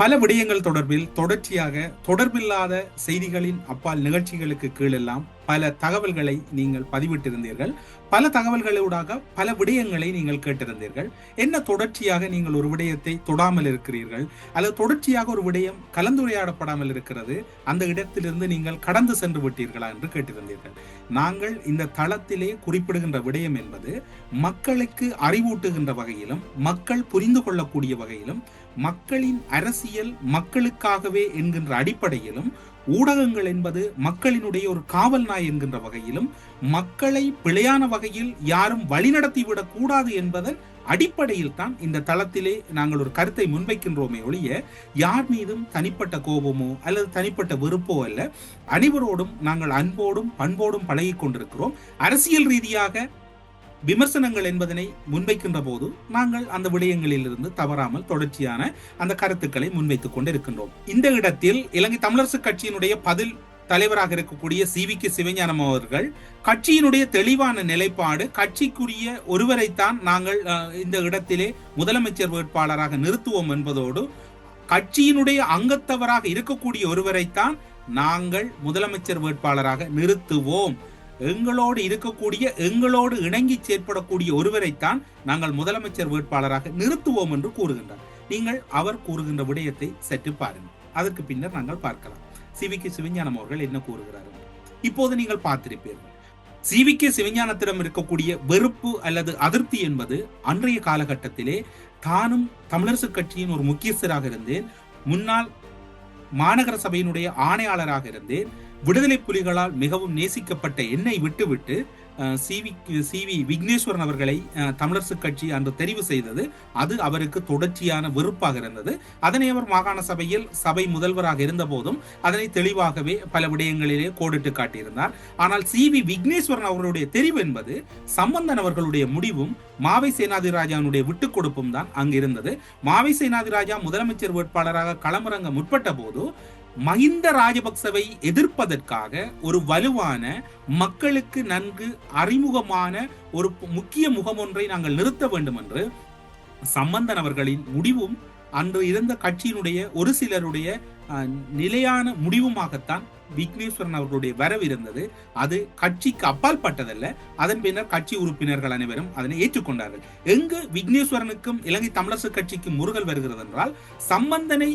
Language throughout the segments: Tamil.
பல விடயங்கள் தொடர்பில் தொடர்ச்சியாக தொடர்பில்லாத செய்திகளின் அப்பால் நிகழ்ச்சிகளுக்கு கீழெல்லாம் பல தகவல்களை நீங்கள் பதிவிட்டிருந்தீர்கள். பல தகவல்களூடாக பல விடயங்களை நீங்கள் கேட்டிருந்தீர்கள். என்ன தொடர்ச்சியாக நீங்கள் ஒரு விடயத்தை தொடாமல் இருக்கிறீர்கள்? அல்லது தொடர்ச்சியாக ஒரு விடயம் கலந்துரையாடப்படாமல் இருக்கிறது? அந்த இடத்திலிருந்து நீங்கள் கடந்து சென்று விட்டீர்களா என்று கேட்டிருந்தீர்கள். நாங்கள் இந்த தளத்திலே குறிப்பிடுகின்ற விடயம் என்பது மக்களுக்கு அறிவூட்டுகின்ற வகையிலும் மக்கள் புரிந்து கொள்ளக்கூடிய வகையிலும் மக்களின் அரசியல் மக்களுக்காகவே என்கின்ற அடிப்படையிலும் ஊடகங்கள் என்பது மக்களினுடைய ஒரு காவல் நாய் என்கின்ற வகையிலும் மக்களை பிழையான வகையில் யாரும் வழிநடத்திவிடக் கூடாது என்பதன் அடிப்படையில் தான் இந்த தளத்திலே நாங்கள் ஒரு கருத்தை முன்வைக்கின்றோமே ஒழிய யார் மீதும் தனிப்பட்ட கோபமோ அல்லது தனிப்பட்ட வெறுப்போ அல்ல அனைவரோடும் நாங்கள் அன்போடும் பண்போடும் பழகி கொண்டிருக்கிறோம். அரசியல் ரீதியாக விமர்சனங்கள் என்பதனை முன்வைக்கின்ற போது நாங்கள் அந்த விடயங்களில் இருந்து தவறாமல் தொடர்ச்சியான அந்த கருத்துக்களை முன்வைத்துக் கொண்டிருக்கின்றோம். இந்த இடத்தில் இலங்கை தமிழரசு கட்சியினுடைய பதில் தலைவராக இருக்கக்கூடிய சி வி கே சிவஞானம் அவர்கள் கட்சியினுடைய தெளிவான நிலைப்பாடு கட்சிக்குரிய ஒருவரைத்தான் நாங்கள் அஹ், இந்த இடத்திலே முதலமைச்சர் வேட்பாளராக நிறுத்துவோம் என்பதோடு கட்சியினுடைய அங்கத்தவராக இருக்கக்கூடிய ஒருவரைத்தான் நாங்கள் முதலமைச்சர் வேட்பாளராக நிறுத்துவோம். எங்களோடு இருக்கக்கூடிய எங்களோடு இணங்கி செயற்படக்கூடிய ஒருவரைத்தான் நாங்கள் முதலமைச்சர் வேட்பாளராக நிறுத்துவோம் என்று கூறுகின்றார். நீங்கள் அவர் கூறுகின்ற விடயத்தை சற்று பாருங்கள். அதற்கு பின்னர் நாங்கள் பார்க்கலாம். சிவிக்கு சிவஞானம் அவர்கள் என்ன கூறுகிறார்? இப்போது நீங்கள் பார்த்திருப்பீர்கள். சிவிக்கு சிவஞானத்திடம் இருக்கக்கூடிய வெறுப்பு அல்லது அதிருப்தி என்பது அன்றைய காலகட்டத்திலே தானும் தமிழரசு கட்சியின் ஒரு முக்கியஸ்தராக இருந்தேன். முன்னாள் மாநகர சபையினுடைய ஆணையாளராக இருந்தேன். விடுதலை புலிகளால் மிகவும் நேசிக்கப்பட்ட என்னை விட்டுவிட்டு அஹ், சிவி சிவி விக்னேஸ்வரன் அவர்களை தமிழரசு கட்சி அன்று தெரிவு செய்தது. அது அவருக்கு தொடர்ச்சியான வெறுப்பாக இருந்தது. அதனை அவர் மாகாண சபையில் சபை முதல்வராக இருந்த போதும் அதனை தெளிவாகவே பல விடயங்களிலே கோடிட்டு காட்டியிருந்தார். ஆனால் சி வி விக்னேஸ்வரன் அவர்களுடைய தெரிவு என்பது சம்பந்தன் அவர்களுடைய முடிவும் மாவை சேனாதிராஜாவுடைய விட்டுக் கொடுப்பும் தான் அங்கு இருந்தது மாவை சேனாதிராஜா முதலமைச்சர் வேட்பாளராக களமிறங்க முற்பட்ட போது மஹிந்த ராஜபக்சவை எதிர்ப்பதற்காக ஒரு வலுவான மக்களுக்கு நன்கு அறிமுகமான ஒரு முக்கிய முகம் ஒன்றை நாங்கள் நிறுத்த வேண்டும் என்று சம்பந்தன் அவர்களின் முடிவும் அன்று இருந்த கட்சியினுடைய ஒரு சிலருடைய நிலையான முடிவுமாகத்தான் விக்னேஸ்வரன் அவர்களுடைய வரவு இருந்தது. அது கட்சிக்கு அப்பால் பட்டதல்ல அதன் பின்னர் கட்சி உறுப்பினர்கள் அனைவரும் அதனை ஏற்றுக்கொண்டார்கள். எங்கு விக்னேஸ்வரனுக்கும் இலங்கை தமிழரசு கட்சிக்கும் முருகல் வருகிறது என்றால் சம்பந்தனை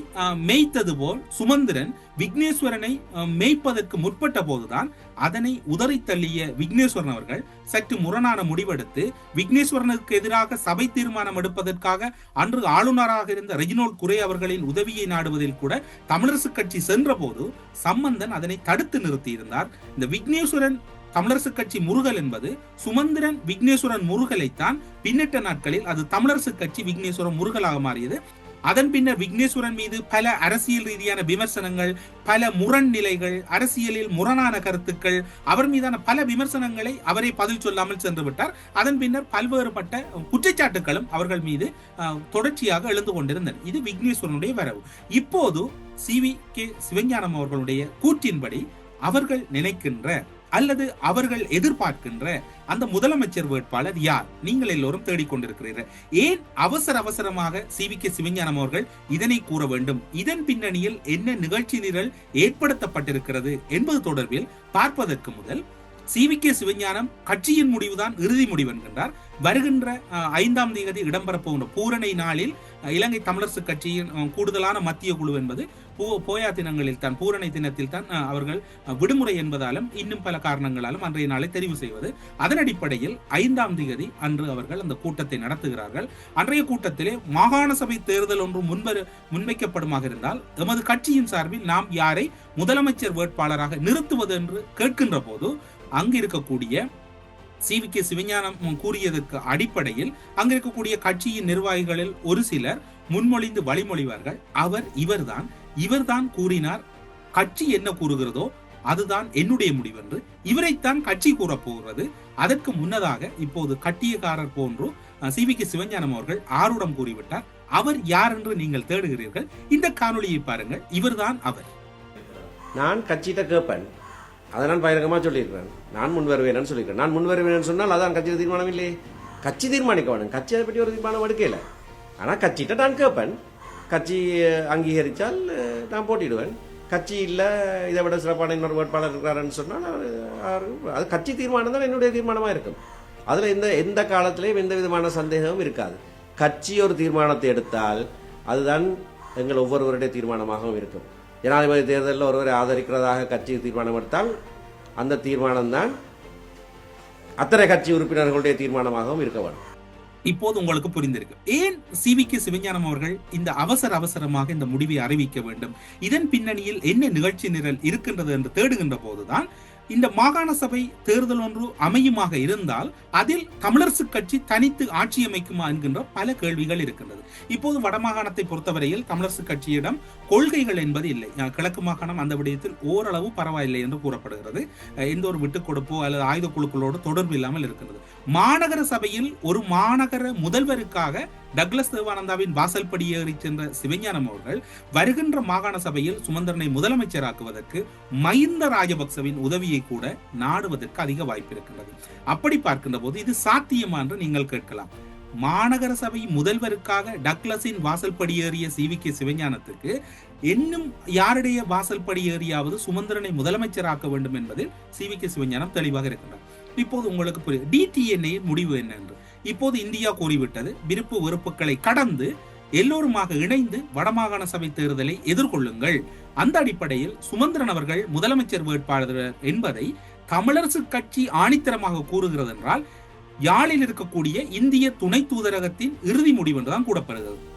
மேய்த்தது போல் சுமந்திரன் விக்னேஸ்வரனை மேய்ப்பதற்கு முற்பட்ட போதுதான் அதனை உதறி தள்ளிய விக்னேஸ்வரன் அவர்கள் சற்று முரணான முடிவெடுத்து விக்னேஸ்வரனுக்கு எதிராக சபை தீர்மானம் எடுப்பதற்காக அன்று ஆளுநராக இருந்த ரெஜினோல் குரே அவர்களின் உதவியை நாடுவதில் கூட தமிழரசு கட்சி சென்றபோது சம்பந்தன் அதனை தடுத்து நிறுத்தியிருந்தார். இந்த விக்னேஸ்வரன் தமிழரசு கட்சி முருகல் என்பது சுமந்திரன் விக்னேஸ்வரன் முருகலைத்தான் பின்னிட்ட நாட்களில் அது தமிழரசு கட்சி விக்னேஸ்வரன் முருகலாக மாறியது. அதன் பின்னர் விக்னேஸ்வரன் மீது பல அரசியல் ரீதியான விமர்சனங்கள் பல முரண் நிலைகள் அரசியலில் முரணான கருத்துக்கள் அவர் மீதான பல விமர்சனங்களை அவரை பதில் சொல்லாமல் சென்று விட்டார். அதன் பின்னர் பல்வேறுபட்ட குற்றச்சாட்டுகளும் அவர்கள் மீது தொடர்ச்சியாக எழுந்து கொண்டிருந்தன. இது விக்னேஸ்வரனுடைய வரவு. இப்போது சி. வி. கே. சிவஞானம் அவர்களுடைய கூற்றின்படி அவர்கள் நினைக்கின்ற அல்லது அவர்கள் எதிர்பார்க்கின்ற அந்த முதலமைச்சர் வேட்பாளர் யார்? நீங்கள் எல்லோரும் தேடிக்கொண்டிருக்கிறீர்கள். ஏன் அவசர அவசரமாக சி வி கே சிவஞானம் அவர்கள் இதனை கூற வேண்டும்? இதன் பின்னணியில் என்ன நிகழ்ச்சி நிரல் ஏற்படுத்தப்பட்டிருக்கிறது என்பது தொடர்பில் பார்ப்பதற்கு முதல் சி வி கே சிவஞானம் கட்சியின் முடிவுதான் இறுதி முடிவு என்கின்றார். வருகின்ற ஐந்தாம் தேதி இடம்பெறப்போகின்ற பூரணை நாளில் இலங்கை தமிழரசு கட்சியின் கூடுதலான மத்திய குழு என்பது போ போயா தினங்களில் தான் பூரணை தினத்தில் தான் அவர்கள் விடுமுறை என்பதாலும் இன்னும் பல காரணங்களாலும் அன்றைய நாளை தெரிவு செய்வது. அதன் அடிப்படையில் ஐந்தாம் தேதி அன்று அவர்கள் அந்த கூட்டத்தை நடத்துகிறார்கள். அன்றைய கூட்டத்திலே மாகாண சபை தேர்தல் ஒன்று முன்வரு முன்வைக்கப்படுமாக இருந்தால் எமது கட்சியின் சார்பில் நாம் யாரை முதலமைச்சர் வேட்பாளராக நிறுத்துவது என்று கேட்கின்ற போது அங்கு இருக்கக்கூடிய சி வி கே சிவஞானம் கூறியதற்கு அடிப்படையில் அங்கிருக்கக்கூடிய கட்சியின் நிர்வாகிகளில் ஒரு சிலர் முன்மொழிந்து வழிமொழிவார்கள். அவர் இவர்தான் இவர்தான் கூறினார் கட்சி என்ன கூறுகிறதோ அதுதான் என்னுடைய முடிவென்று. இவரைத்தான் கட்சி கூறப் போகிறது. அதற்கு முன்னதாக இப்போது கட்டியக்காரர் போன்று சி. வி. கே சிவஞானம் அவர்கள் ஆருடம் கூறிவிட்டார். அவர் யார் என்று நீங்கள் தேடுகிறீர்கள். இந்த காணொலியை பாருங்கள். இவர்தான் அவர். நான் கட்சியிட்ட கேட்பேன் அதை நான் பகிரங்கமாக சொல்லியிருக்கிறேன். நான் முன் வருவேன்னு சொல்லியிருக்கேன் நான் முன் வருவேன்னு சொன்னால் அதான் கட்சியில் தீர்மானம் இல்லையே கட்சி தீர்மானிக்க வேணும் கட்சி அதை பற்றி ஒரு தீர்மானம் எடுக்கல. ஆனால் கட்சிகிட்ட நான் கேட்பேன் கட்சி அங்கீகரித்தால் நான் போட்டிடுவேன் கட்சி இல்லை இதை விட சிறப்பான இன்னொரு வேட்பாளர் இருக்கிறாருன்னு சொன்னால் அவர்- அவர்- அது கட்சி தீர்மானம் தான் என்னுடைய தீர்மானமாக இருக்கும். அதில் எந்த எந்த காலத்திலையும் எந்த விதமான சந்தேகமும் இருக்காது. கட்சி ஒரு தீர்மானத்தை எடுத்தால் அதுதான் எங்கள் ஒவ்வொருவருடைய தீர்மானமாகவும் இருக்கும். ஜனாதிபதி தேர்தலில் ஒருவரை ஆதரிக்கிறதாக கட்சி தீர்மானம் எடுத்தால் அந்த தீர்மானம்தான் அத்தனை கட்சி உறுப்பினர்களுடைய தீர்மானமாகவும் இருக்க வேண்டும். இப்போது உங்களுக்கு புரிந்திருக்கு. ஏன் சிவிக்கு சிவஞானம் அவர்கள் இந்த அவசர அவசரமாக இந்த முடிவை அறிவிக்க வேண்டும்? இதன் பின்னணியில் என்ன நிகழ்ச்சி நிரல் இருக்கின்றது என்று தேடுகின்ற போதுதான் இந்த மாகாண சபை தேர்தல் ஒன்று அமையுமாக இருந்தால் அதில் தமிழரசு கட்சி தனித்து ஆட்சி அமைக்குமா என்கின்ற பல கேள்விகள் இருக்கின்றது. இப்போது வடமாகாணத்தை பொறுத்தவரையில் தமிழரசு கட்சியிடம் கொள்கைகள் என்பது இல்லை. கிழக்கு மாகாணம் அந்த விடயத்தில் ஓரளவு பரவாயில்லை என்று கூறப்படுகிறது. எந்த ஒரு விட்டுக் கொடுப்போ அல்லது ஆயுத குழுக்களோடு தொடர்பு இல்லாமல் இருக்கின்றது. மாநகர சபையில் ஒரு மாநகர முதல்வருக்காக டக்ளஸ் தேவானந்தாவின் வாசல் ஏறி சென்ற சிவஞானம் அவர்கள் வருகின்ற மாகாண சபையில் சுமந்திரனை முதலமைச்சராக்குவதற்கு மஹிந்த ராஜபக்சவின் உதவியை கூட நாடுவதற்கு அதிக வாய்ப்பு இருக்கின்றது. அப்படி பார்க்கின்ற போது இது சாத்தியமா என்று நீங்கள் கேட்கலாம். மாநகர சபை முதல்வருக்காக டக்ளஸின் வாசல் படியேறிய சி வி கே சிவஞானத்துக்கு இன்னும் யாருடைய வாசல் ஏறியாவது சுமந்திரனை முதலமைச்சராக்க வேண்டும் என்பதில் சி வி கே சிவஞானம் தெளிவாக இருக்கின்றார் இப்போது உங்களுக்கு புரியும் டிடிஎன்ஏ முடிவு என்ன என்று? இப்போது இந்தியா கூறிவிட்டது. விருப்பு வெறுப்புகளை கடந்து எல்லோருமாக இணைந்து வடமாகாண சபை தேர்தலை எதிர்கொள்ளுங்கள். அந்த அடிப்படையில் சுமந்திரன் அவர்கள் முதலமைச்சர் வேட்பாளர் என்பதை தமிழரசு கட்சி ஆணித்தரமாக கூறுகிறது என்றால் யாழில் இருக்கக்கூடிய இந்திய துணை தூதரகத்தின் இறுதி முடிவு என்றுதான் கூறப்படுகிறது.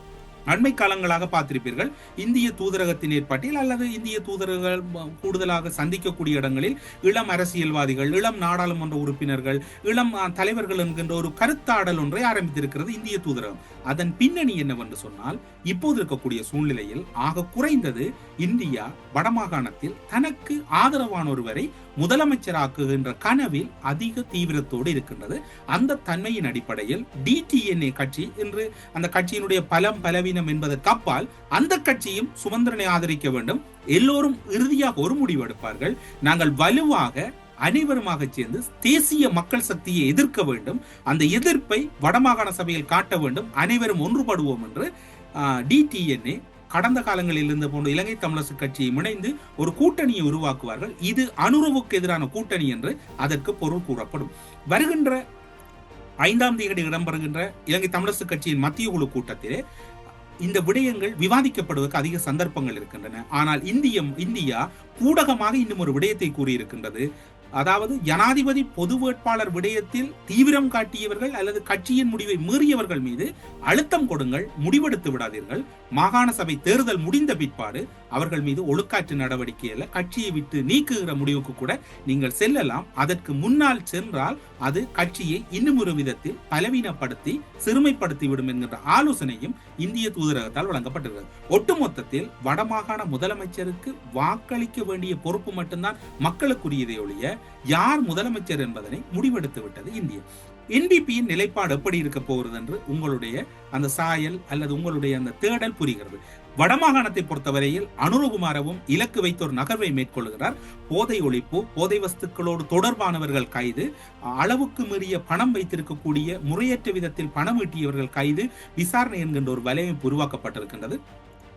அண்மை காலங்களாக பார்த்திருப்பீர்கள். இந்திய தூதரகத்தின் ஏற்பாட்டில் அல்லது இந்திய தூதரகங்கள் கூடுதலாக சந்திக்கக்கூடிய இடங்களில் இளம் அரசியல்வாதிகள் இளம் நாடாளுமன்ற உறுப்பினர்கள் இளம் தலைவர்கள் என்கின்ற ஒரு கருத்தாடல் ஒன்றை ஆரம்பித்திருக்கிறது இந்திய தூதரகம். அதன் பின்னணி என்னவென்று சொன்னால் இப்போது இருக்கக்கூடிய சூழ்நிலையில் ஆக குறைந்தது இந்தியா வடமாகாணத்தில் தனக்கு ஆதரவான ஒருவரை முதலமைச்சராக்குகின்ற கனவில் அதிக தீவிரத்தோடு இருக்கின்றது. அந்த தன்மையின் அடிப்படையில் டிடிஎன்ஏ கட்சி இன்று அந்த கட்சியினுடைய பலம் பலவீனம் என்பதற்கு அப்பால் அந்த கட்சியும் சுமந்திரனை ஆதரிக்க வேண்டும். எல்லோரும் இறுதியாக ஒரு முடிவு எடுப்பார்கள். நாங்கள் வலுவாக அனைவருமாக சேர்ந்து தேசிய மக்கள் சக்தியை எதிர்க்க வேண்டும். அந்த எதிர்ப்பை வடமாகாண சபையில் காட்ட வேண்டும். அனைவரும் ஒன்றுபடுவோம் என்று டிடிஎன்ஏ கடந்த காலங்களில் இருந்த போன்ற இலங்கை தமிழரசு கட்சியை இணைந்து ஒரு கூட்டணியை உருவாக்குவார்கள். இது அனுரவுக்கு எதிரான கூட்டணி என்று அதற்கு பொருள் கூறப்படும். வருகின்ற ஐந்தாம் தேதி இடம்பெறுகின்ற இலங்கை தமிழரசு கட்சியின் மத்திய குழு கூட்டத்திலே இந்த விடயங்கள் விவாதிக்கப்படுவதற்கு அதிக சந்தர்ப்பங்கள் இருக்கின்றன. ஆனால் இந்திய இந்தியா ஊடகமாக இன்னும் ஒரு விடயத்தை கூறியிருக்கின்றது. அதாவது ஜனாதிபதி பொது வேட்பாளர் விடயத்தில் தீவிரம் காட்டியவர்கள் அல்லது கட்சியின் முடிவை மீறியவர்கள் மீது அழுத்தம் கொடுங்கள் முடிவெடுத்து விடாதீர்கள். மாகாண சபை தேர்தல் முடிந்த பிற்பாடு அவர்கள் மீது ஒழுக்காற்று நடவடிக்கை கட்சியை விட்டு நீக்குகிற முடிவுக்கு கூட நீங்கள் செல்லலாம். அதற்கு முன்னால் சென்றால் அது கட்சியை இன்னும் ஒரு விதத்தில் பலவீனப்படுத்தி சிறுமைப்படுத்தி விடும் என்கின்ற ஆலோசனையும் இந்திய தூதரகத்தால் வழங்கப்பட்டிருக்கிறது. ஒட்டுமொத்தத்தில் வடமாகாண முதலமைச்சருக்கு வாக்களிக்க வேண்டிய பொறுப்பு மட்டும்தான் மக்களுக்குரியதை ஒழிய யார் முதலமைச்சர் என்பதனை முடிவெடுத்து விட்டது இந்தியா. என்பிபியின் நிலைப்பாடு எப்படி இருக்க போகிறது என்று உங்களுடைய அந்த சாயல் அல்லது உங்களுடைய அந்த தேடல் புரிகிறது. வடமாகாணத்தை பொறுத்தவரையில் அனுரகுமாரவும் இலக்கு வைத்து ஒரு நகர்வை மேற்கொள்கிறார். போதை ஒழிப்பு போதை வஸ்துக்களோடு தொடர்பானவர்கள் கைது அளவுக்கு மீறிய பணம் வைத்திருக்கக்கூடிய முறையற்ற விதத்தில் பணம் ஈட்டியவர்கள் கைது விசாரணை என்கின்ற ஒரு வலையமைப்பு உருவாக்கப்பட்டிருக்கின்றது.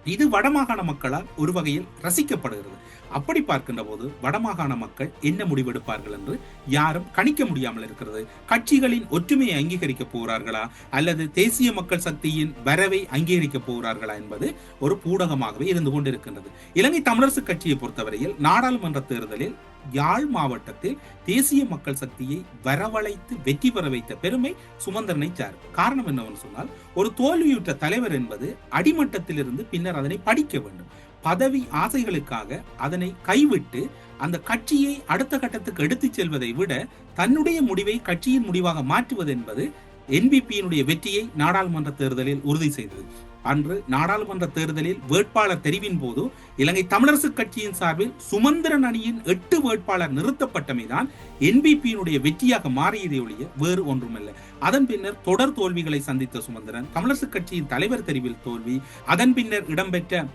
இது வடமாகாண மக்களால் ஒரு வகையில் ரசிக்கப்படுகிறது. அப்படி பார்க்கின்ற போது வடமாகாண மக்கள் என்ன முடிவெடுப்பார்கள் என்று யாரும் கணிக்க முடியாமல் இருக்கிறது. கட்சிகளின் ஒற்றுமையை அங்கீகரிக்க போகிறார்களா? அல்லது தேசிய மக்கள் சக்தியின் வரவை அங்கீகரிக்க போகிறார்களா என்பது ஒரு பூடகமாகவே இருந்து கொண்டிருக்கின்றது. இலங்கை தமிழரசு கட்சியை பொறுத்தவரையில் நாடாளுமன்ற தேர்தலில் யாழ் மாவட்டத்தில் தேசிய மக்கள் சக்தியை வரவழைத்து வெற்றி பெற வைத்த பெருமை சுமந்திரனை சார் காரணம் என்னவென்று சொன்னால் ஒரு தோல்வியுற்ற தலைவர் என்பது அடிமட்டத்திலிருந்து பின்னர் அதனை படிக்க வேண்டும். பதவி ஆசைகளுக்காக அதனை கைவிட்டு அந்த கட்சியை அடுத்த கட்டத்துக்கு எடுத்துச் செல்வதை விட தன்னுடைய முடிவை கட்சியின் முடிவாக மாற்றுவது என்பது என்பிபியினுடைய வெற்றியை நாடாளுமன்ற தேர்தலில் உறுதி செய்தது. அன்று நாடாளுமன்ற தேர்தலில் வேட்பாளர் தெரிவின் போது இலங்கை தமிழரசு கட்சியின் சார்பில் சுமந்திரன் அணியின் எட்டு வேட்பாளர் நிறுத்தப்பட்டமைதான் என்பிபியினுடைய வெற்றியாக மாறியதை ஒழிய வேறு ஒன்றுமல்ல. அதன் பின்னர் தொடர் தோல்விகளை சந்தித்த சுமந்திரன் தமிழரசு கட்சியின் தலைவர் தெரிவில் தோல்வி அதன் பின்னர் இடம்பெற்ற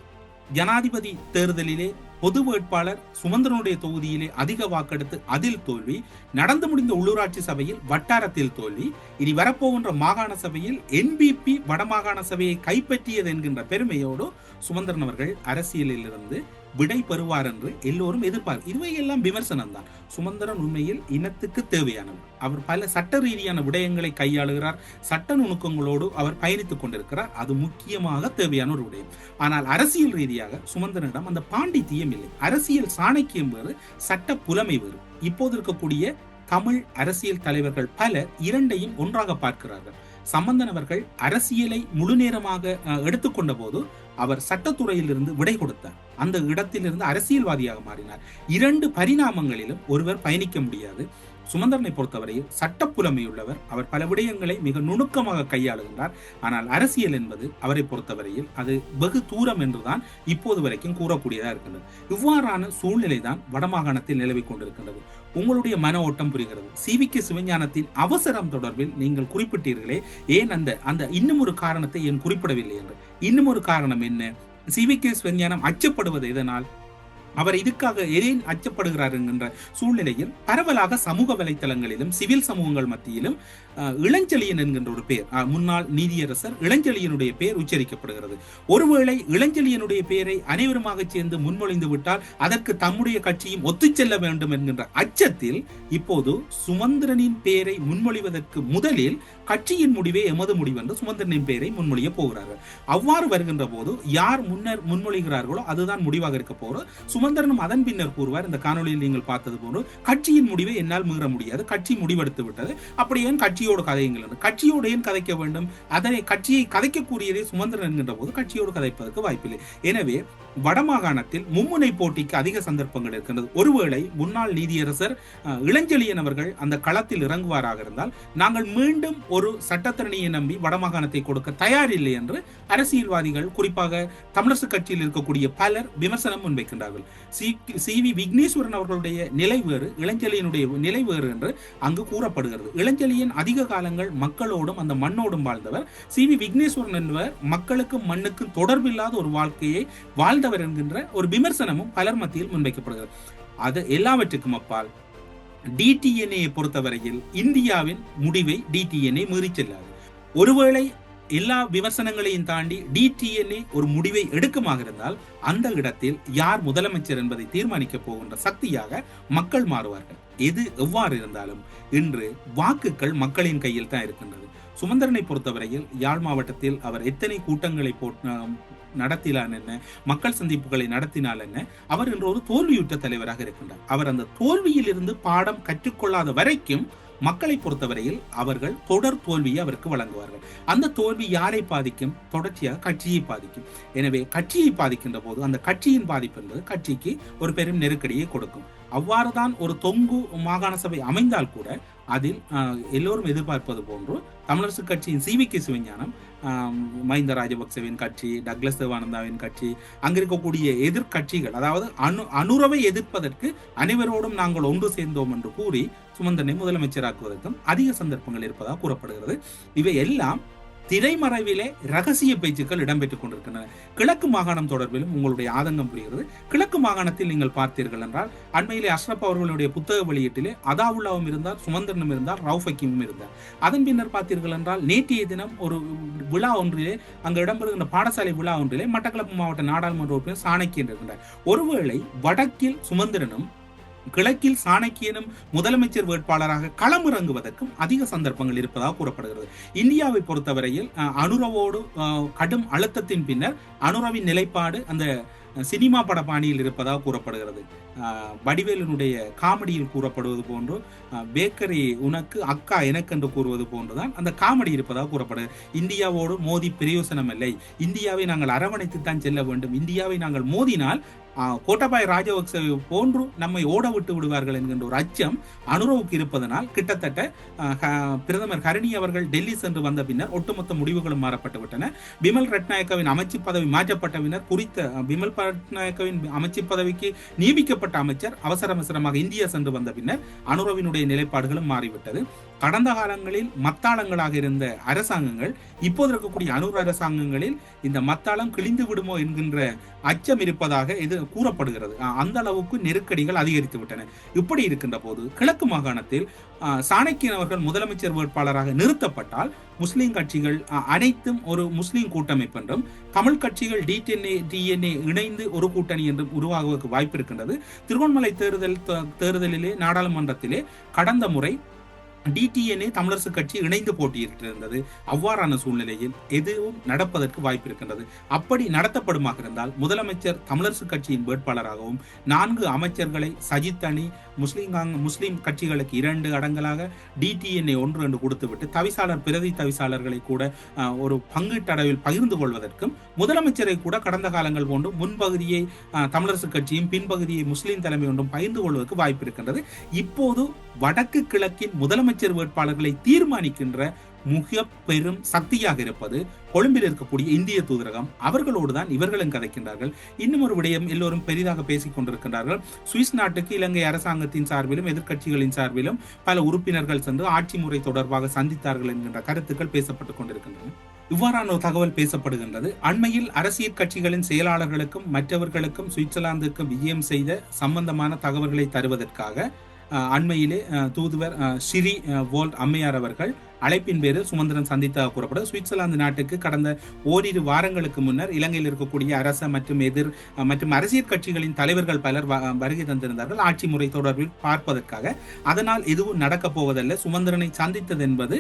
ஜனாதிபதி தேர்தலிலே பொது வேட்பாளர் சுமந்திரனுடைய தொகுதியிலே அதிக வாக்கெடுத்து அதில் தோல்வி நடந்து முடிந்த உள்ளூராட்சி சபையில் வட்டாரத்தில் தோல்வி இனி வரப்போகின்ற மாகாண சபையில் என்பிபி வடமாகாண சபையை கைப்பற்றியது என்கின்ற பெருமையோடு சுமந்திரன் அவர்கள் அரசியலில் இருந்து விடை பெறுவார் என்று எல்லோரும் எதிர்பார்க்க இவையெல்லாம் விமர்சனம் தான் சுமந்திரன் உண்மையில் இனத்துக்கு தேவையானவர் அவர் பல சட்ட ரீதியான விடயங்களை கையாளுகிறார். சட்ட நுணுக்கங்களோடு அவர் பயணித்துக் கொண்டிருக்கிறார். அது முக்கியமாக தேவையான ஒரு விடயம். ஆனால் அரசியல் ரீதியாக சுமந்திரனிடம் அந்த பாண்டித்தியம் இல்லை. அரசியல் சாணக்கியம் வேறு சட்ட புலமை வேறு. இப்போது இருக்கக்கூடிய தமிழ் அரசியல் தலைவர்கள் பலர் இரண்டையும் ஒன்றாக பார்க்கிறார்கள். சம்பந்தன் அவர்கள் அரசியலை முழு நேரமாக அஹ், எடுத்துக்கொண்ட போது அவர் சட்டத்துறையிலிருந்து விடை கொடுத்தார். அந்த இடத்திலிருந்து அரசியல்வாதியாக மாறினார். இரண்டு பரிணாமங்களிலும் ஒருவர் பயணிக்க முடியாது. சுமந்தரனை பொறுத்தவரையில் சட்டப்புலமையுள்ளவர். அவர் பல விடயங்களை மிக நுணுக்கமாக கையாளுகின்றார். ஆனால் அரசியல் என்பது அவரை பொறுத்தவரையில் அது வெகு தூரம் என்றுதான் இப்போது வரைக்கும் கூறக்கூடியதா இருக்கின்றது. இவ்வாறான சூழ்நிலை தான் வடமாகாணத்தில் நிலவிக் கொண்டிருக்கின்றது. உங்களுடைய மன ஓட்டம் புரிகிறது. சிவிக்கு சிவஞானத்தின் அவசரம் தொடர்பில் நீங்கள் குறிப்பிட்டீர்களே. ஏன் அந்த அந்த இன்னும் ஒரு காரணத்தை ஏன் குறிப்பிடவில்லை என்று? இன்னும் ஒரு காரணம் என்ன? சிவி கே ஸ்வஞானம் அச்சப்படுவது இதனால் அவர் இதுக்காக ஏன் அச்சப்படுகிறார் என்கின்ற சூழ்நிலையில் பரவலாக சமூக வலைத்தளங்களிலும் சிவில் சமூகங்கள் மத்தியிலும் இளஞ்செழியன் என்கின்ற ஒரு பெயர் முன்னாள் நீதியரசர் இளஞ்செழியனுடைய பெயர் உச்சரிக்கப்படுகிறது. ஒருவேளை இளஞ்செழியனுடைய பெயரை அனைவருமாக சேர்ந்து முன்மொழிந்து விட்டால் அதற்கு தம்முடைய கட்சியும் ஒத்துச் செல்ல வேண்டும் என்கின்ற அச்சத்தில் இப்போது சுமந்திரனின் பெயரை முன்மொழிவதற்கு முதலில் கட்சியின் முடிவே எமது முடிவு என்று சுமந்திரனின் பெயரை முன்மொழிய போகிறார்கள். அவ்வாறு வருகின்ற போது யார் முன்னர் முன்மொழிகிறார்களோ அதுதான் முடிவாக இருக்க போகிறோம் சுமந்திரனும் அதன் பின்னர் கூறுவார் இந்த காணொலியில் நீங்கள் பார்த்தது போன்று கட்சியின் முடிவை என்னால் மீற முடியாது கட்சி முடிவெடுத்து விட்டது. அப்படி ஏன் கட்சியோடு கதையுங்கள் கட்சியோடு ஏன் கதைக்க வேண்டும். அதனை கட்சியை கதைக்கக்கூடியதை சுமந்திரன் என்கின்ற போது கட்சியோடு கதைப்பதற்கு வாய்ப்பில்லை. எனவே வடமாகாணத்தில் மும்முனை போட்டிக்கு அதிக சந்தர்ப்பங்கள் இருக்கின்றது. ஒருவேளை முன்னாள் நீதியரசர் இளஞ்செழியன் அவர்கள் அந்த களத்தில் இறங்குவாராக இருந்தால் நாங்கள் மீண்டும் ஒரு சட்டத்தரணியை நம்பி வடமாகாணத்தை கொடுக்க தயாரில்லை என்று அரசியல்வாதிகள் குறிப்பாக தமிழரசு கட்சியில் இருக்கக்கூடிய பலர் விமர்சனம் முன்வைக்கின்றார்கள். சி சி வி விக்னேஸ்வரன் அவர்களுடைய நிலை வேறு இளஞ்செழியனுடைய நிலை வேறு என்று அங்கு கூறப்படுகிறது. இளஞ்செழியன் அதிக காலங்கள் மக்களோடும் அந்த மண்ணோடும் வாழ்ந்தவர். சி வி விக்னேஸ்வரன் என்பவர் மக்களுக்கும் மண்ணுக்கும் தொடர்பில்லாத ஒரு வாழ்க்கையை வாழ்ந்தவர் என்கின்ற ஒரு விமர்சனமும் பலர் மத்தியில் முன்வைக்கப்படுகிறது. அது எல்லாவற்றுக்கும் அப்பால் டிடிஎன்ஏ பொறுத்தவரையில் இந்தியாவின் முடிவை டிடிஎன்ஏ மீறி செல்லாது. ஒருவேளை எல்லா விமர்சனங்களையும் தாண்டி டிடிஎன்ஏ ஒரு முடிவை எடுக்குமாக இருந்தால் அந்த இடத்தில் யார் முதலமைச்சர் என்பதை தீர்மானிக்க போகின்ற சக்தியாக மக்கள் மாறுவார்கள். எது எவ்வாறு இருந்தாலும் இன்று வாக்குகள் மக்களின் கையில் தான் இருக்கின்றது. சுமந்திரனை பொறுத்தவரையில் யாழ் மாவட்டத்தில் அவர் எத்தனை கூட்டங்களை போட் நடத்தினார் என்ன? மக்கள் சந்திப்புகளை நடத்தினால் என்ன? அவர் இன்று ஒரு தோல்வியுற்ற தலைவராக இருக்கின்றார். அவர் அந்த தோல்வியில் இருந்து பாடம் கற்றுக்கொள்ளாத வரைக்கும் மக்களை பொறுத்தவரையில் அவர்கள் தொடர் தோல்வியை அவருக்கு வழங்குவார்கள். அந்த தோல்வி யாரை பாதிக்கும்? தொடர்ச்சியாக கட்சியை பாதிக்கும். எனவே கட்சியை பாதிக்கின்ற போது அந்த கட்சியின் பாதிப்பு என்பது கட்சிக்கு ஒரு பெரும் நெருக்கடியை கொடுக்கும். அவ்வாறுதான் ஒரு தொங்கு மாகாண சபை அமைந்தால் கூட அதில் எல்லோரும் எதிர்பார்ப்பது போன்று தமிழரசு கட்சியின் சிவிகே சிவஞானம் மஹிந்த ராஜபக்சவின் கட்சி டக்ளஸ் தேவானந்தாவின் கட்சி அங்கிருக்கக்கூடிய எதிர்க்கட்சிகள் அதாவது அணு அனுரவை எதிர்ப்பதற்கு அனைவரோடும் நாங்கள் ஒன்று சேர்ந்தோம் என்று கூறி சுமந்தனை முதலமைச்சராக்குவதற்கும் அதிக சந்தர்ப்பங்கள் இருப்பதாக கூறப்படுகிறது. இவை எல்லாம் திரைமறைவிலே ரகசிய பேச்சுக்கள் இடம்பெற்றுக் கொண்டிருக்கின்றன. கிழக்கு மாகாணம் தொடர்பிலும் உங்களுடைய ஆதங்கம் புரிகிறது. கிழக்கு மாகாணத்தில் நீங்கள் பார்த்தீர்கள் என்றால் அண்மையிலே அஷ்ரப் அவர்களுடைய புத்தக வெளியீட்டிலே அதாவுல்லாவும் இருந்தார் சுமந்திரனும் இருந்தார் ரவுஃபக்கியும் இருந்தார். அதன் பின்னர் பார்த்தீர்கள் என்றால் நேற்றைய தினம் ஒரு விழா ஒன்றிலே அங்கு இடம்பெறுகின்ற பாடசாலை விழா ஒன்றிலே மட்டக்களப்பு மாவட்ட நாடாளுமன்ற உறுப்பினர் சாணக்கியன் இருக்கின்றார். ஒருவேளை வடக்கில் சுமந்திரனும் கிழக்கில் சாணக்கியனும் முதலமைச்சர் வேட்பாளராக களமிறங்குவதற்கும் அதிக சந்தர்ப்பங்கள் இருப்பதாக கூறப்படுகிறது. இந்தியாவை பொறுத்தவரையில் அஹ், அனுரவோடு கடும் அழுத்தத்தின் பின்னர் அனுரவின் நிலைப்பாடு அந்த சினிமா பட பாணியில் இருப்பதாக கூறப்படுகிறது. வடிவேலனுடைய காமெடியில் கூறப்படுவது போன்று பேக்கரி உனக்கு அக்கா எனக்கு என்று கூறுவது போன்றுதான் அந்த காமெடி இருப்பதாக கூறப்படுது இந்தியாவோடு மோதி பிரயோசனம் இல்லை. இந்தியாவை நாங்கள் அரவணைத்துத்தான் செல்ல வேண்டும். இந்தியாவை நாங்கள் மோதினால் கோட்டாபாய் ராஜபக்சவை போன்றும் போன்று நம்மை ஓட விட்டு விடுவார்கள் என்கின்ற ஒரு அச்சம் அனுரவுக்கு இருப்பதனால் கிட்டத்தட்ட பிரதமர் ஹரணி அவர்கள் டெல்லி சென்று வந்த பின்னர் ஒட்டுமொத்த முடிவுகளும் மாறப்பட்டு விட்டன. பிமல் ரட்நாயக்கவின் அமைச்சு பதவி மாற்றப்பட்ட பின்னர் குறித்த பிமல் ரட்நாயக்கவின் அமைச்சு பதவிக்கு நியமிக்கப்பட்ட அமைச்சர் அவசர அவசரமாக இந்தியா சென்று வந்த பின்னர் அனுரவினுடைய நிலைப்பாடுகளும் மாறிவிட்டது. கடந்த காலங்களில் மத்தாளங்களாக இருந்த அரசாங்கங்கள் இப்போது இருக்கக்கூடிய அனூர் அரசாங்கங்களில் இந்த மத்தாளம் கிழிந்து விடுமோ என்கின்ற அச்சம் இருப்பதாக இது கூறப்படுகிறது. அந்த அளவுக்கு நெருக்கடிகள் அதிகரித்து விட்டன. இப்படி இருக்கின்ற போது கிழக்கு மாகாணத்தில் சாணக்கியன் அவர்கள் முதலமைச்சர் வேட்பாளராக நிறுத்தப்பட்டால் முஸ்லீம் கட்சிகள் அஹ், அனைத்தும் ஒரு முஸ்லீம் கூட்டமைப்பு என்றும் தமிழ் கட்சிகள் டிஎன்ஏ டிஎன்ஏ இணைந்து ஒரு கூட்டணி என்றும் உருவாகுவதற்கு வாய்ப்பு இருக்கின்றது. திருவண்ணமலை தேர்தல் தேர்தலிலே நாடாளுமன்றத்திலே கடந்த முறை டிடிஎன்ஏ தமிழரசு கட்சி இணைந்து போட்டியிட்டிருந்தது. அவ்வாறான சூழ்நிலையில் எதுவும் நடப்பதற்கு வாய்ப்பு இருக்கின்றது அப்படி நடத்தப்படுமாக இருந்தால் முதலமைச்சர் தமிழரசு கட்சியின் வேட்பாளராகவும் நான்கு அமைச்சர்களை சஜித் அணி முஸ்லீம் காங் முஸ்லீம் கட்சிகளுக்கு இரண்டு அடங்கலாக டிடிஎன்ஏ ஒன்று என்று கொடுத்துவிட்டு தவிசாளர் பிரதி தவிசாளர்களை கூட ஒரு பங்கீட்டளவில் பகிர்ந்து கொள்வதற்கும் முதலமைச்சரை கூட கடந்த காலங்கள் போன்று முன்பகுதியை தமிழரசு கட்சியும் பின்பகுதியை முஸ்லீம் தலைமை ஒன்றும் பகிர்ந்து கொள்வதற்கு வாய்ப்பு இருக்கின்றது. இப்போது வடக்கு கிழக்கின் முதலமைச்சர் வேட்பாளர்களை தீர்மானிக்கின்ற மிக பெரும் சக்தியாக இருப்பது கொழும்பில் இருக்கக்கூடிய இந்திய தூதரகம். அவர்களோடு தான் இவர்களும் கதைக்கின்றார்கள். இன்னும் ஒரு விடயம் எல்லோரும் பெரிதாக பேசிக் கொண்டிருக்கின்றார்கள். சுவிஸ் நாட்டுக்கு இலங்கை அரசாங்கத்தின் சார்பிலும் எதிர்க்கட்சிகளின் சார்பிலும் பல உறுப்பினர்கள் சென்று ஆட்சி முறை தொடர்பாக சந்தித்தார்கள் என்கின்ற கருத்துக்கள் பேசப்பட்டுக் கொண்டிருக்கின்றன. இவ்வாறான ஒரு தகவல் பேசப்படுகின்றது. அண்மையில் அரசியல் கட்சிகளின் செயலாளர்களுக்கும் மற்றவர்களுக்கும் சுவிட்சர்லாந்துக்கு விஜயம் செய்த சம்பந்தமான தகவல்களை தருவதற்காக அண்மையிலே தூதுவர் அஹ், ஷிரி வோல்ட் அம்மையார் அவர்கள் அழைப்பின் பேரில் சுமந்திரன் சந்தித்ததாக கூறப்படுது சுவிட்சர்லாந்து நாட்டுக்கு கடந்த ஓரிரு வாரங்களுக்கு முன்னர் இலங்கையில் இருக்கக்கூடிய அரச மற்றும் எதிர் மற்றும் அரசியல் கட்சிகளின் தலைவர்கள் பலர் வருகை தந்திருந்தார்கள். ஆட்சி முறை தொடர்பில் பார்ப்பதற்காக. அதனால் எதுவும் நடக்கப் போவதல்ல. சுமந்திரனை சந்தித்தது என்பது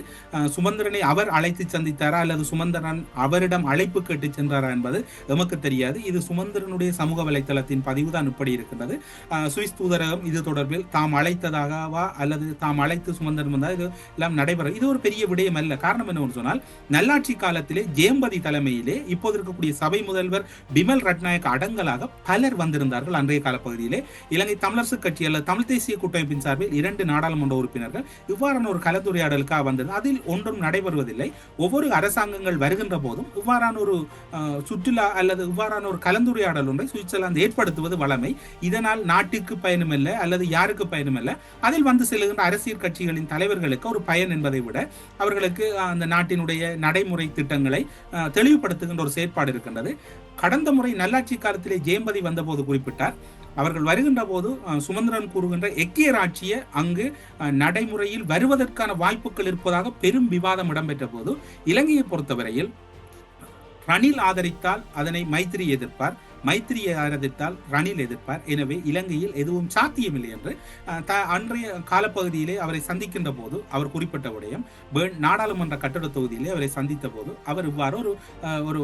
சுமந்திரனை அவர் அழைத்து சந்தித்தாரா அல்லது சுமந்திரன் அவரிடம் அழைப்பு கேட்டு சென்றாரா என்பது எமக்கு தெரியாது. இது சுமந்திரனுடைய சமூக வலைத்தளத்தின் பதிவுதான் இப்படி இருக்கின்றது. சுவிஸ் தூதரகம் இது தொடர்பில் தாம் அழைத்ததாகவா அல்லது தாம் அழைத்து சுமந்திரன் இது எல்லாம் நடைபெற இது ஒரு பெரிய விடயம் அல்ல காரணம் என்னவென்று சொன்னால் நல்லாட்சி காலத்திலே ஜேம்பதி தலைமையிலே இப்போது இருக்கக்கூடிய சபை முதல்வர் பிமல் ரட்நாயக் அடங்கலாக பலர் வந்திருந்தார்கள் அன்றைய காலப்பகுதியிலே. இலங்கை தமிழரசு கட்சி அல்லது தமிழ் தேசிய கூட்டமைப்பின் சார்பில் இரண்டு நாடாளுமன்ற உறுப்பினர்கள் இவ்வாறான ஒரு கலந்துரையாடலுக்காக வந்தது. அதில் ஒன்றும் நடைபெறுவதில்லை. ஒவ்வொரு அரசாங்கங்கள் வருகின்ற போதும் இவ்வாறான ஒரு சுற்றுலா அல்லது இவ்வாறான ஒரு கலந்துரையாடல் ஒன்றை சுவிட்சர்லாந்து ஏற்படுத்துவது வளமை. இதனால் நாட்டுக்கு பயனுமில்லை அல்லது யாருக்கு பயனுமில்லை அல்ல. அதில் வந்து செல்லுகின்ற அரசியல் கட்சிகளின் தலைவர்களுக்கு ஒரு பயன் என்பதை விட அவர்களுக்கு அந்த நாட்டினுடைய நடைமுறை திட்டங்களை தெளிவுபடுத்துகின்ற ஒரு செயற்பாடு இருக்கின்றது. கடந்த முறை நல்லாட்சி காலத்திலே ஜெயம்பதி வந்தபோது குறிப்பிட்டார். அவர்கள் வருகின்ற போது சுமந்திரன் கூறுகின்ற எக்கியர் ஆட்சியை அங்கு நடைமுறையில் வருவதற்கான வாய்ப்புகள் இருப்பதாக பெரும் விவாதம் இடம்பெற்ற போது இலங்கையை பொறுத்தவரையில் ரணில் ஆதரித்தால் அதனை மைத்திரி எதிர்ப்பார். மைத்திரியை ஆதரித்தால் ரணில் எதிர்ப்பார். எனவே இலங்கையில் எதுவும் சாத்தியமில்லை என்று த- அன்றைய காலப்பகுதியிலே அவரை சந்திக்கின்ற போது அவர் குறிப்பிட்ட விடயம் பேர்ன் நாடாளுமன்ற கட்டட தொகுதியிலே அவரை சந்தித்த போது அவர் இவ்வாறு ஒரு ஒரு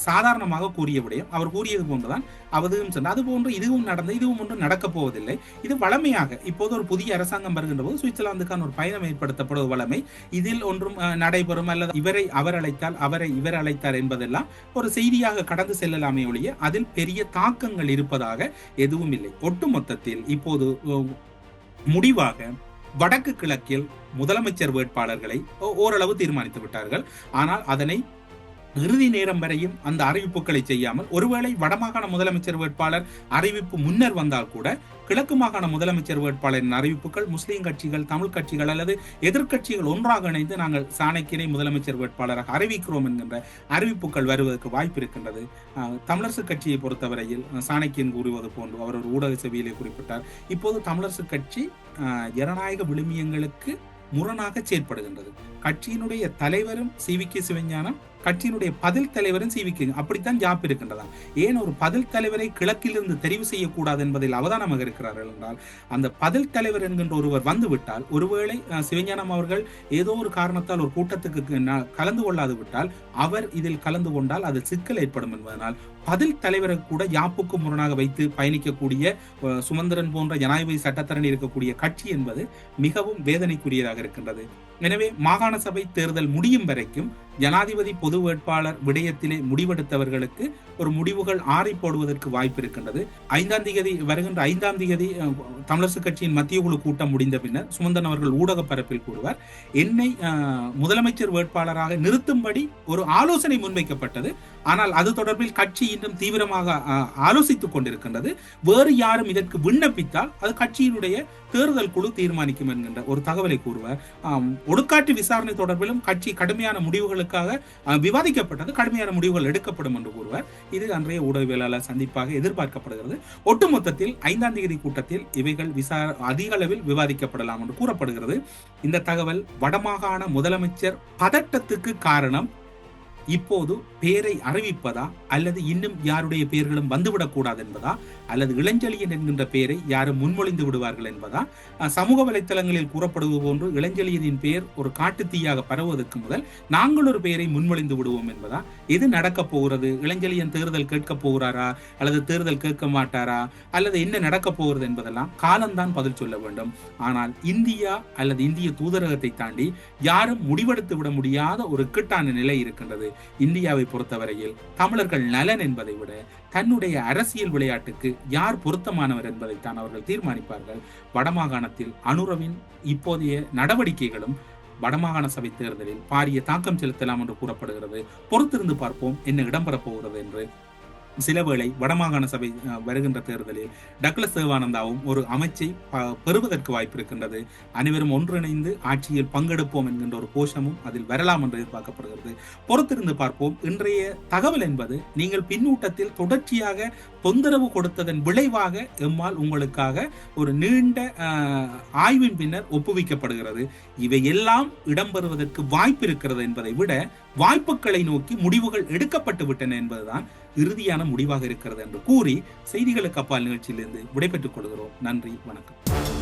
சாதாரணமாக கூறிய விடயம். அவர் கூறியது போன்றுதான் அவதும் சொன்ன அது போன்று இதுவும் நடந்து இதுவும் ஒன்றும் நடக்கப் போவதில்லை. இது வளமையாக இப்போது ஒரு புதிய அரசாங்கம் வருகின்ற போது சுவிட்சர்லாந்துக்கான ஒரு பயணம் ஏற்படுத்தப்படுவது வளமை. இதில் ஒன்றும் நடைபெறும் அல்லது இவரை அவர் அழைத்தால் அவரை இவர் அழைத்தார் என்பதெல்லாம் ஒரு செய்தியாக கடந்து செல்லலாமே ஒழிய அதில் பெரிய தாக்கங்கள் இருப்பதாக எதுவும் இல்லை. ஒட்டுமொத்தத்தில் இப்போது முடிவாக வடக்கு கிழக்கில் முதலமைச்சர் வேட்பாளர்களை ஓ- ஓரளவு தீர்மானித்து விட்டார்கள். ஆனால் அதனை இறுதி நேரம் வரையும் அந்த அறிவிப்புகளை செய்யாமல் ஒருவேளை வடமாகாண முதலமைச்சர் வேட்பாளர் அறிவிப்பு முன்னர் வந்தால் கூட கிழக்கு மாகாண முதலமைச்சர் வேட்பாளரின் அறிவிப்புகள் முஸ்லீம் கட்சிகள் தமிழ் கட்சிகள் அல்லது எதிர்க்கட்சிகள் ஒன்றாக இணைந்து நாங்கள் சாணக்கியனை முதலமைச்சர் வேட்பாளராக அறிவிக்கிறோம் என்கின்ற அறிவிப்புகள் வருவதற்கு வாய்ப்பு இருக்கின்றது. தமிழரசு கட்சியை பொறுத்தவரையில் சாணக்கியன் கூறுவது போன்று அவர் ஒரு ஊடக செவியிலே குறிப்பிட்டார். இப்போது தமிழரசு கட்சி ஜனநாயக விழுமியங்களுக்கு முரணாக செயற்படுகின்றது. கட்சியினுடைய தலைவரும் சி வி கே சிவஞானம் கட்சியினுடைய பதில் தலைவரும் சிவிக்கு அப்படித்தான் ஜாப் இருக்கின்றதாம். ஏன் ஒரு பதில் தலைவரை கிழக்கிலிருந்து தெரிவு செய்யக்கூடாது என்பதில் அவதானமாக இருக்கிறார்கள் என்றால் அந்த பதில் தலைவர் என்கின்ற ஒருவர் வந்துவிட்டால் ஒருவேளை சிவஞானம் அவர்கள் ஏதோ ஒரு காரணத்தால் ஒரு கூட்டத்துக்கு கலந்து கொள்ளாது விட்டால் அவர் இதில் கலந்து கொண்டால் அது சிக்கல் ஏற்படும் என்பதனால் பதில் தலைவரை கூட யாப்புக்கு முரணாக வைத்து பயணிக்கக்கூடிய சுமந்திரன் போன்ற ஜனாதிபதி சட்டத்தரணி இருக்கக்கூடிய கட்சி என்பது மிகவும் வேதனைக்குரியதாக இருக்கின்றது. எனவே மாகாண சபை தேர்தல் முடியும் வரைக்கும் ஜனாதிபதி பொது வேட்பாளர் விடயத்திலே முடிவெடுத்தவர்களுக்கு ஒரு முடிவுகள் ஆறி போடுவதற்கு வாய்ப்பு இருக்கின்றது. ஐந்தாம் தேதி வருகின்ற ஐந்தாம் தேதி தமிழரசு கட்சியின் மத்திய குழு கூட்டம் முடிந்த பின்னர் சுமந்தன் அவர்கள் ஊடக பரப்பில் கூறுவார் என்னை முதலமைச்சர் வேட்பாளராக நிறுத்தும்படி ஒரு ஆலோசனை முன்வைக்கப்பட்டது. ஆனால் அது தொடர்பில் கட்சியின் இன்னும் தீவிரமாக ஆலோசித்துக் கொண்டிருக்கின்றது. வேறு யாரும் இதற்கு விண்ணப்பித்தால் அது கட்சியினுடைய தேர்தல் குழு தீர்மானிக்கும் என்கின்ற ஒரு தகவலை கூறுவர். ஒடுக்காட்டு விசாரணை தொடர்பிலும் கட்சி கடுமையான முடிவுகளுக்காக விவாதிக்கப்பட்டது. கடுமையான முடிவுகள் எடுக்கப்படும் என்று கூறுவர். இது அன்றைய ஊடகவியலாளர் சந்திப்பாக எதிர்பார்க்கப்படுகிறது. ஒட்டுமொத்தத்தில் ஐந்தாம் தேதி கூட்டத்தில் இவைகள் விசா அதிக அளவில் விவாதிக்கப்படலாம் என்று கூறப்படுகிறது. இந்த தகவல் வடமாகாண முதலமைச்சர் பதட்டத்துக்கு காரணம். இப்போது பேரை அறிவிப்பதா? அல்லது இன்னும் யாருடைய பெயர்களும் வந்துவிடக்கூடாது என்பதா? அல்லது இளஞ்செழியன் என்கின்ற பெயரை யாரும் முன்மொழிந்து விடுவார்கள் என்பதா? சமூக வலைத்தளங்களில் கூறப்படுவது போன்று இளஞ்செழியனின் பெயர் ஒரு காட்டுத்தீயாக பரவுவதற்கு முதல் நாங்கள் ஒரு பெயரை முன்மொழிந்து விடுவோம் என்பதா? எது நடக்கப் போகிறது? இளஞ்செழியன் தேர்தல் கேட்கப் போகிறாரா? அல்லது தேர்தல் கேட்க மாட்டாரா? அல்லது என்ன நடக்கப் போகிறது என்பதெல்லாம் காலம்தான் பதில் சொல்ல வேண்டும். ஆனால் இந்தியா அல்லது இந்திய தூதரகத்தை தாண்டி யாரும் முடிவெடுத்து விட முடியாத ஒரு இக்கட்டான நிலை இருக்கின்றது. இந்தியாவை பொறுத்தவரையில் தமிழர்கள் நலன் என்பதை விட தன்னுடைய அரசியல் விளையாட்டுக்கு யார் பொருத்தமானவர் என்பதைத்தான் அவர்கள் தீர்மானிப்பார்கள். வடமாகாணத்தில் அனுரவின் இப்போதைய நடவடிக்கைகளும் வடமாகாண சபை தேர்தலில் பாரிய தாக்கம் செலுத்தலாம் என்று கூறப்படுகிறது. பொறுத்திருந்து பார்ப்போம் என்ன இடம்பெறப் போகிறது என்று சிலவேளை வடமாகாண சபை வருகின்ற தேர்தலில் டக்ளஸ் தேவானந்தாவும் ஒரு அமைச்சை ப- பெறுவதற்கு வாய்ப்பு இருக்கின்றது அனைவரும் ஒன்றிணைந்து ஆட்சியில் பங்கெடுப்போம் என்கின்ற ஒரு கோஷமும் அதில் வரலாம் என்று எதிர்பார்க்கப்படுகிறது. பொறுத்திருந்து பார்ப்போம். இன்றைய தகவல் என்பது நீங்கள் பின்னூட்டத்தில் தொடர்ச்சியாக தொந்தரவு கொடுத்ததன் விளைவாக எம்மால் உங்களுக்காக ஒரு நீண்ட ஆய்வின் பின்னர் ஒப்புவிக்கப்படுகிறது. இவை எல்லாம் இடம்பெறுவதற்கு வாய்ப்பு இருக்கிறது என்பதை விட வாய்ப்புகளை நோக்கி முடிவுகள் எடுக்கப்பட்டு விட்டன என்பதுதான் இறுதியான முடிவாக இருக்கிறது என்று கூறி செய்திகளுக்கு அப்பால் நிகழ்ச்சியிலிருந்து விடைபெற்றுக் கொள்கிறோம். நன்றி வணக்கம்.